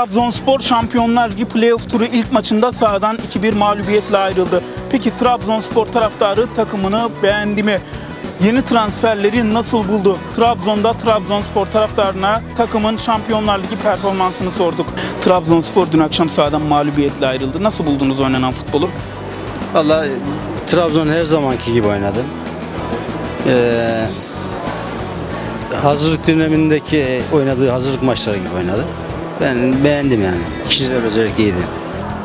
Trabzonspor Şampiyonlar Ligi playoff turu ilk maçında sahadan 2-1 mağlubiyetle ayrıldı. Peki Trabzonspor taraftarı takımını beğendi mi? Yeni transferleri nasıl buldu? Trabzon'da Trabzonspor taraftarına takımın Şampiyonlar Ligi performansını sorduk. Trabzonspor dün akşam sahadan mağlubiyetle ayrıldı. Nasıl buldunuz oynanan futbolu? Valla Trabzon her zamanki gibi oynadı. Ee, hazırlık dönemindeki oynadığı hazırlık maçları gibi oynadı. Ben beğendim yani. De özellikle iyiydi.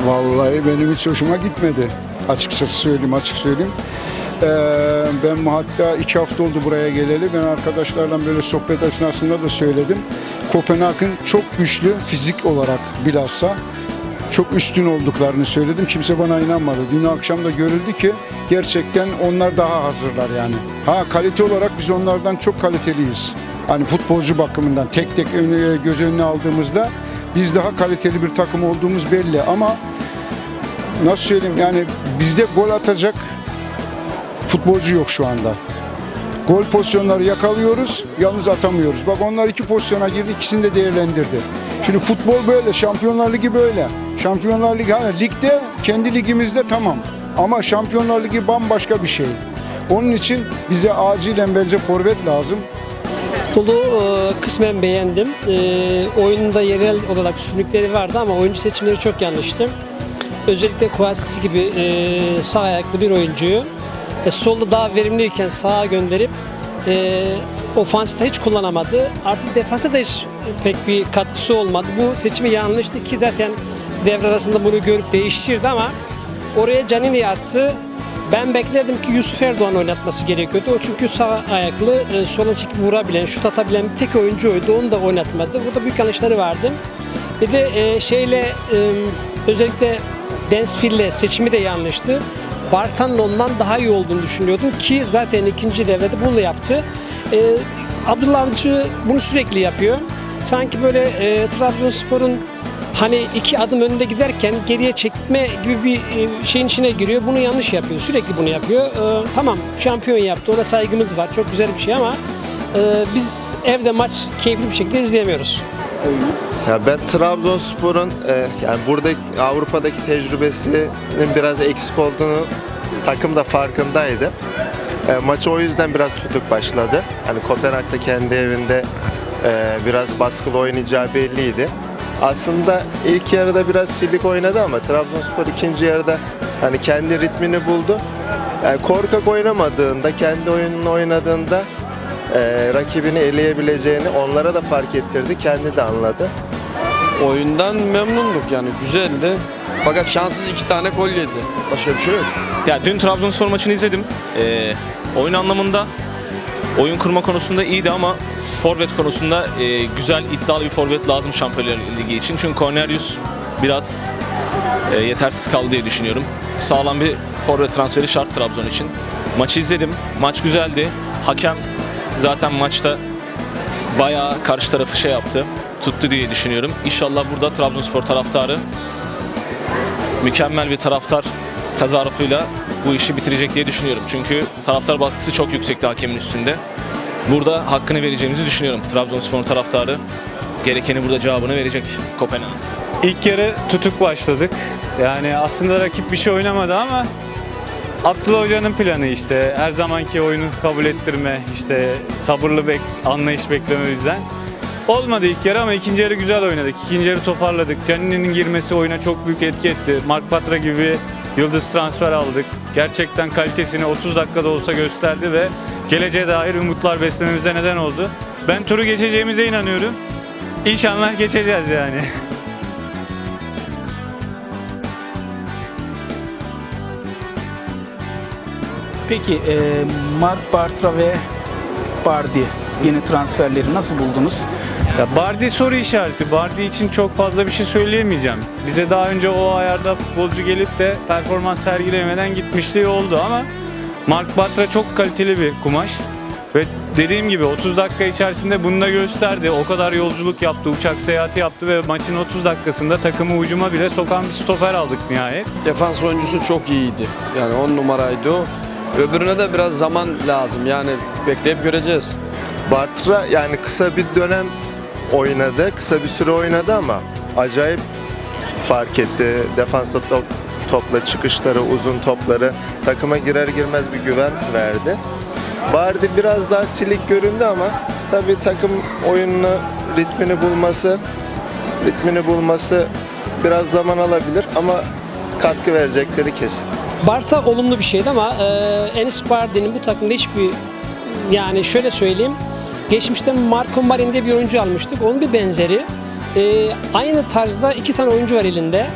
Vallahi benim hiç hoşuma gitmedi. Açıkçası söyleyeyim, açık söyleyeyim. Ee, ben hatta iki hafta oldu buraya geleli. Ben arkadaşlarla böyle sohbet esnasında da söyledim. Kopenhag'ın çok güçlü fizik olarak bilhassa çok üstün olduklarını söyledim. Kimse bana inanmadı. Dün akşam da görüldü ki gerçekten onlar daha hazırlar yani. Ha kalite olarak biz onlardan çok kaliteliyiz. Hani futbolcu bakımından tek tek önü- göz önüne aldığımızda biz daha kaliteli bir takım olduğumuz belli ama nasıl söyleyeyim yani bizde gol atacak futbolcu yok şu anda. Gol pozisyonları yakalıyoruz, yalnız atamıyoruz. Bak onlar iki pozisyona girdi, ikisini de değerlendirdi. Şimdi futbol böyle, Şampiyonlar Ligi böyle. Şampiyonlar Ligi, ha, ligde, kendi ligimizde tamam. Ama Şampiyonlar Ligi bambaşka bir şey. Onun için bize acilen bence forvet lazım. Futbolu e, kısmen beğendim. E, oyununda yerel olarak üstünlükleri vardı ama oyuncu seçimleri çok yanlıştı. Özellikle Kouassi gibi e, sağ ayaklı bir oyuncuyu e, solda daha verimliyken sağa gönderip e, ofansta hiç kullanamadı. Artık defansa da hiç pek bir katkısı olmadı. Bu seçimi yanlıştı ki zaten devre arasında bunu görüp değiştirdi ama oraya Canini attı. Ben beklerdim ki Yusuf Erdoğan oynatması gerekiyordu. O çünkü sağ ayaklı, e, sola çıkıp vurabilen, şut atabilen bir tek oyuncu oydu. Onu da oynatmadı. Burada büyük yanlışları vardı. Bir de e, şeyle e, özellikle Densfield'le seçimi de yanlıştı. Bartan'ın ondan daha iyi olduğunu düşünüyordum ki zaten ikinci devrede bunu yaptı. E, Abdullah Avcı bunu sürekli yapıyor. Sanki böyle e, Trabzonspor'un hani iki adım önünde giderken geriye çekme gibi bir e, şeyin içine giriyor. Bunu yanlış yapıyor. Sürekli bunu yapıyor. E, tamam şampiyon yaptı. Ona saygımız var. Çok güzel bir şey ama e, biz evde maç keyifli bir şekilde izleyemiyoruz. Ya ben Trabzonspor'un e, yani burada Avrupa'daki tecrübesinin biraz eksik olduğunu takım da farkındaydı. E, maçı o yüzden biraz tutuk başladı. Hani Kopenhag'da kendi evinde e, biraz baskılı oynayacağı belliydi. Aslında ilk yarıda biraz silik oynadı ama Trabzonspor ikinci yarıda hani kendi ritmini buldu. Yani korkak oynamadığında, kendi oyununu oynadığında e, rakibini eleyebileceğini onlara da fark ettirdi. Kendi de anladı. Oyundan memnunduk yani güzeldi. Fakat şanssız iki tane gol yedi. Başka bir şey yok. Ya dün Trabzonspor maçını izledim. Ee, oyun anlamında oyun kurma konusunda iyiydi ama forvet konusunda e, güzel iddialı bir forvet lazım Şampiyonlar Ligi için. Çünkü Cornelius biraz e, yetersiz kaldı diye düşünüyorum. Sağlam bir forvet transferi şart Trabzon için. Maçı izledim. Maç güzeldi. Hakem zaten maçta bayağı karşı tarafı şey yaptı. Tuttu diye düşünüyorum. İnşallah burada Trabzonspor taraftarı mükemmel bir taraftar tezahürüyle bu işi bitirecek diye düşünüyorum. Çünkü taraftar baskısı çok yüksekti hakemin üstünde. Burada hakkını vereceğimizi düşünüyorum. Trabzonspor taraftarı gerekeni burada cevabını verecek Kopenhag. İlk yarı tutuk başladık. Yani aslında rakip bir şey oynamadı ama Abdullah Hoca'nın planı işte her zamanki oyunu kabul ettirme, işte sabırlı bek anlayış bekleme bizden. Olmadı ilk yarı ama ikinci yarı güzel oynadık. İkinci yarı toparladık. Canini'nin girmesi oyuna çok büyük etki etti. Mark Patra gibi yıldız transfer aldık. Gerçekten kalitesini 30 dakikada olsa gösterdi ve geleceğe dair umutlar beslememize neden oldu. Ben turu geçeceğimize inanıyorum. İnşallah geçeceğiz yani. Peki e, Mark Bartra ve Bardi yeni transferleri nasıl buldunuz? Ya Bardi soru işareti. Bardi için çok fazla bir şey söyleyemeyeceğim. Bize daha önce o ayarda futbolcu gelip de performans sergilemeden gitmişliği oldu ama Mark Bartra çok kaliteli bir kumaş. Ve dediğim gibi 30 dakika içerisinde bunu da gösterdi. O kadar yolculuk yaptı, uçak seyahati yaptı ve maçın 30 dakikasında takımı ucuma bile sokan bir stoper aldık nihayet. Defans oyuncusu çok iyiydi. Yani 10 numaraydı o. Öbürüne de biraz zaman lazım. Yani bekleyip göreceğiz. Bartra yani kısa bir dönem oynadı, kısa bir süre oynadı ama acayip fark etti. Defansta top, topla çıkışları, uzun topları takıma girer girmez bir güven verdi. Bardi biraz daha silik göründü ama tabii takım oyununu ritmini bulması ritmini bulması biraz zaman alabilir ama katkı verecekleri kesin. Barta olumlu bir şeydi ama e, Enis Bardi'nin bu takımda hiçbir yani şöyle söyleyeyim geçmişte Marco Marin diye bir oyuncu almıştık. Onun bir benzeri. E, aynı tarzda iki tane oyuncu var elinde.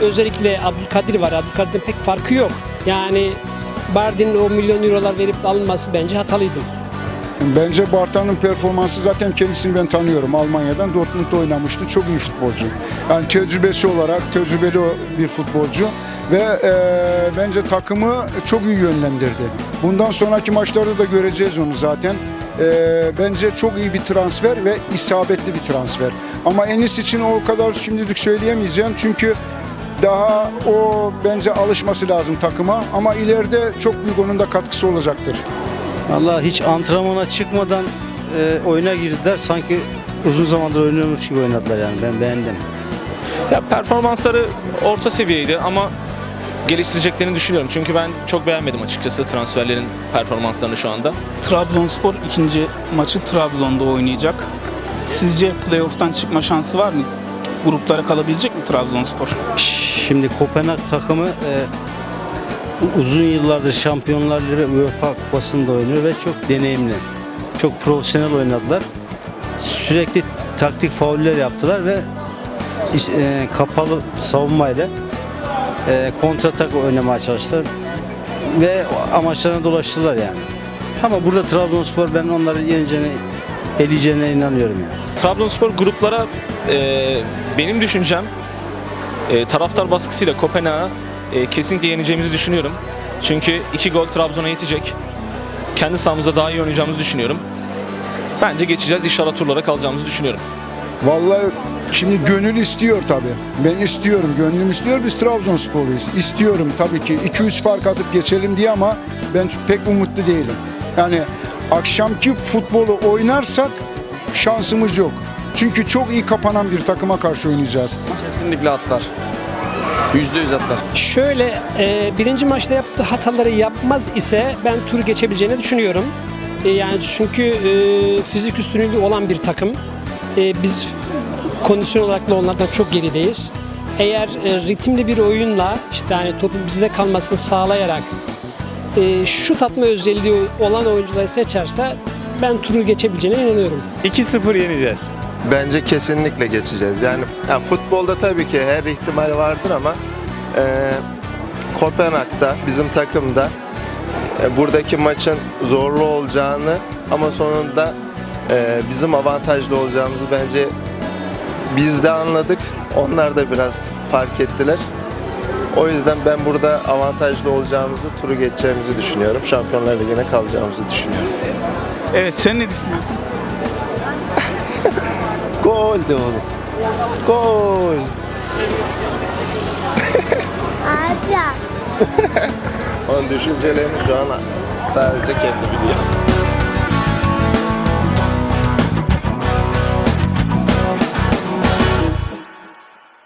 Özellikle Abdülkadir var. Abdülkadir'in pek farkı yok. Yani Bardi'nin o milyon eurolar verip alınması bence hatalıydı. Bence Bartan'ın performansı zaten kendisini ben tanıyorum Almanya'dan. Dortmund'da oynamıştı. Çok iyi futbolcu. Yani tecrübesi olarak tecrübeli bir futbolcu ve e, bence takımı çok iyi yönlendirdi. Bundan sonraki maçlarda da göreceğiz onu zaten. E, bence çok iyi bir transfer ve isabetli bir transfer. Ama Enis için o kadar şimdilik söyleyemeyeceğim çünkü daha o bence alışması lazım takıma ama ileride çok büyük onun da katkısı olacaktır. Allah hiç antrenmana çıkmadan e, oyuna girdiler. Sanki uzun zamandır oynuyormuş gibi oynadılar yani. Ben beğendim. Ya performansları orta seviyeydi ama geliştireceklerini düşünüyorum. Çünkü ben çok beğenmedim açıkçası transferlerin performanslarını şu anda. Trabzonspor ikinci maçı Trabzon'da oynayacak. Sizce playoff'tan çıkma şansı var mı? Gruplara kalabilecek mi Trabzonspor? Şimdi Kopenhag takımı e, uzun yıllardır Şampiyonlar Ligi ve UEFA Kupası'nda oynuyor ve çok deneyimli. Çok profesyonel oynadılar. Sürekli taktik fauller yaptılar ve e, kapalı savunmayla e, kontratak oynamaya çalıştılar ve amaçlarına dolaştılar yani. Ama burada Trabzonspor ben onları yeneceğine, eleyeceğine inanıyorum yani. Trabzonspor gruplara e, benim düşüncem e, taraftar baskısıyla Kopenhag'a e, kesinlikle yeneceğimizi düşünüyorum. Çünkü iki gol Trabzon'a yetecek. Kendi sahamızda daha iyi oynayacağımızı düşünüyorum. Bence geçeceğiz. İnşallah turlara kalacağımızı düşünüyorum. Vallahi şimdi gönül istiyor tabii. Ben istiyorum, gönlüm istiyor. Biz Trabzonsporluyuz. İstiyorum tabii ki 2-3 fark atıp geçelim diye ama ben pek umutlu değilim. Yani akşamki futbolu oynarsak şansımız yok. Çünkü çok iyi kapanan bir takıma karşı oynayacağız. Kesinlikle atlar. Yüzde yüz atlar. Şöyle e, birinci maçta yaptığı hataları yapmaz ise ben tur geçebileceğini düşünüyorum. E, yani çünkü e, fizik üstünlüğü olan bir takım. E, biz kondisyon olarak da onlardan çok gerideyiz. Eğer e, ritimli bir oyunla işte hani topun bizde kalmasını sağlayarak e, şut atma özelliği olan oyuncuları seçerse ben turu geçebileceğine inanıyorum. 2-0 yeneceğiz. Bence kesinlikle geçeceğiz. Yani ya futbolda tabii ki her ihtimal vardır ama e, Kopenhag'da bizim takımda e, buradaki maçın zorlu olacağını ama sonunda e, bizim avantajlı olacağımızı bence biz de anladık. Onlar da biraz fark ettiler. O yüzden ben burada avantajlı olacağımızı, turu geçeceğimizi düşünüyorum. Şampiyonlar Ligi'ne kalacağımızı düşünüyorum. Evet sen ne düşünüyorsun? Gol de oğlum. Gol. Onun düşüncelerini şu an sadece kendi biliyor.